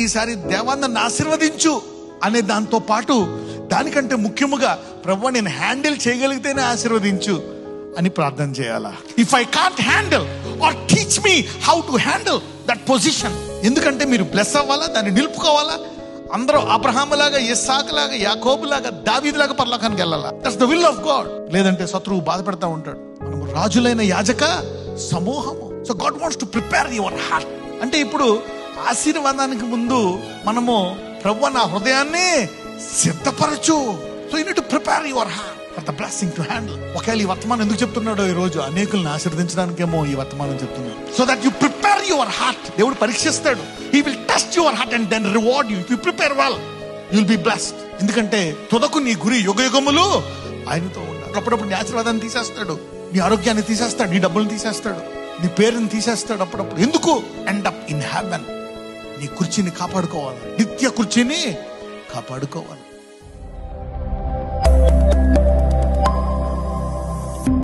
ఈసారి దేవాన్ని ఆశీర్వదించు అనే దాంతో పాటు దానికంటే ముఖ్యముగా ప్రభు నేను హ్యాండిల్ చేయగలిగితేనే ఆశీర్వదించు అని ప్రార్థన చేయాలా? If I can't handle or teach me how to handle that position ఎందుకంటే మీరు బ్లెస్ అవ్వాలా దాన్ని నిలుపుకోవాలా? అందరూ అబ్రహాములాగా ఇస్సాకులాగా యాకోబులాగా దావీదులాగా పరలోకానికి వెళ్ళాలా? That's the will of God లేదంటే శత్రువు బాధపడతా ఉంటాడు. మనము రాజులైన యాజక సమూహము. So God wants to prepare your heart అంటే ఇప్పుడు ఆశీర్వాదానికి ముందు మనము ప్రభు నా హృదయాన్ని సిద్ధపరచు. So you to prepare your heart for the blessing to handle ఒకవేళ ఈ వర్తమానం ఎందుకు చెప్తున్నాడో ఈ రోజు అనేకులను ఆశీర్వదించడానికేమో ఈ వర్తమానం చెప్తున్నాడు. So that you prepare your heart దేవుడు పరీక్షిస్తాడు. He will test your heart and then reward you you prepare well you'll be blessed ఎందుకంటే తుదకు నీ గురి యుగ యుగములు ఆయనతో ఉండాలి. అప్పుడప్పుడు నీ ఆశీర్వాదాన్ని తీసేస్తాడు. నీ ఆరోగ్యాన్ని తీసేస్తాడు. నీ డబ్బులు తీసేస్తాడు. నీ పేరుని తీసేస్తాడు అప్పుడప్పుడు. ఎందుకు? ఎండ్ అప్ ఇన్ హెవెన్ నీ కుర్చీని కాపాడుకోవాలి. నిత్య కుర్చీని కాపాడుకోవాలి.